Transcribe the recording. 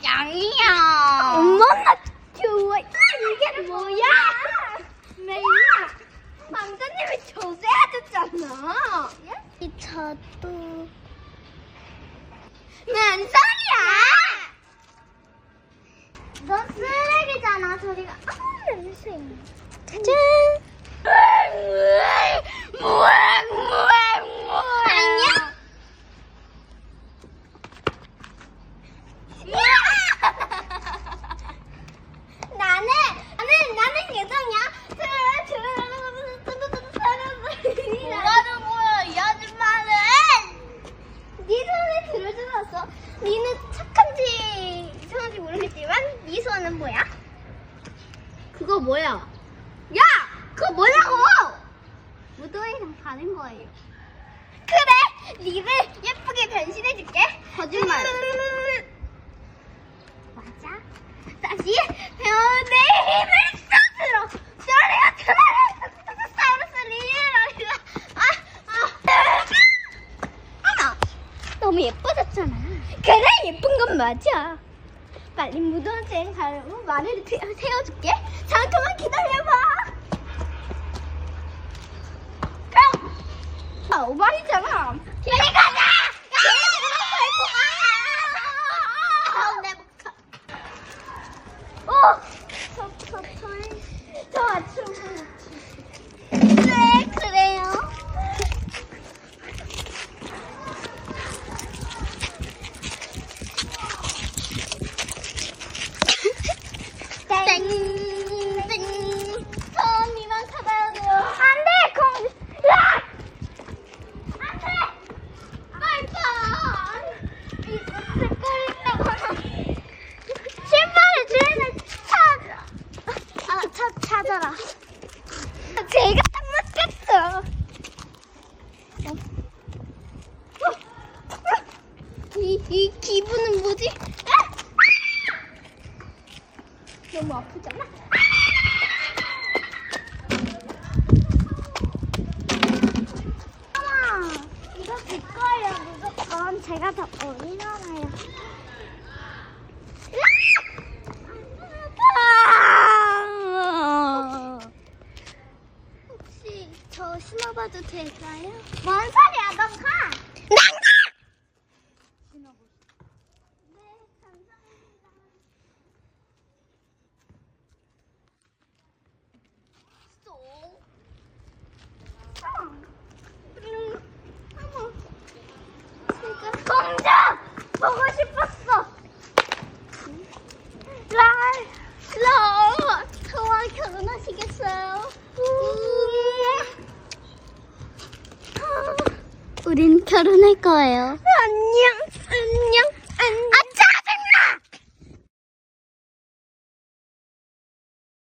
짱이야. 엄마가 좋아. 이게 뭐야? 매야. 왕자님이 조세하셨잖아. 예? 이 저도. 뭔 소리야? 너 쓰레기잖아. 저리가. 아 냄새. 짠. 니는 착한지 이상한지 모르겠지만 네 손은 뭐야? 그거 뭐야? 야, 그거 뭐냐고? 무도회랑 가는 거예요. 그래, 니를 예쁘게 변신해줄게. 거짓말. 맞아. 다시 배우내 힘을 쏟으러 소리가 트라이서사우루스 리얼이야. 아, 아. 어머, 너무. 그래, 예쁜 건 맞아. 빨리 무도한테 가려고 말을 태- 세워줄게. 잠깐만 기다려봐. 그럼, 아, 오발이잖아. 빨리 가자! 아, 내 목차. 어! 저, 저, 저, 저 아침 네, 그래요. 땡, 땡. 처음이만 찾아야 돼요. 안 돼! 공, 으악! 안 돼! 빨리 이 색깔이 신발의 주인을 찾아. 아, 찾, 찾아라. 제가 딱 맞겠어. 이, 이 기분은 뭐지? 아! 너무 아프잖아. 엄마, 이거 제 거예요, 무조건. 제가 더 어리잖아요. 아! 혹시 저 신어봐도 될까요? 뭔 소리야, 너 가! 난가! 신어보세요. 네, 감사합니다. 쏙. 어머. 음, 어머. 진짜 공작! 보고 싶었어! 라, 라, 저와 결혼하시겠어요? 우린 결혼할 거예요. 안녕!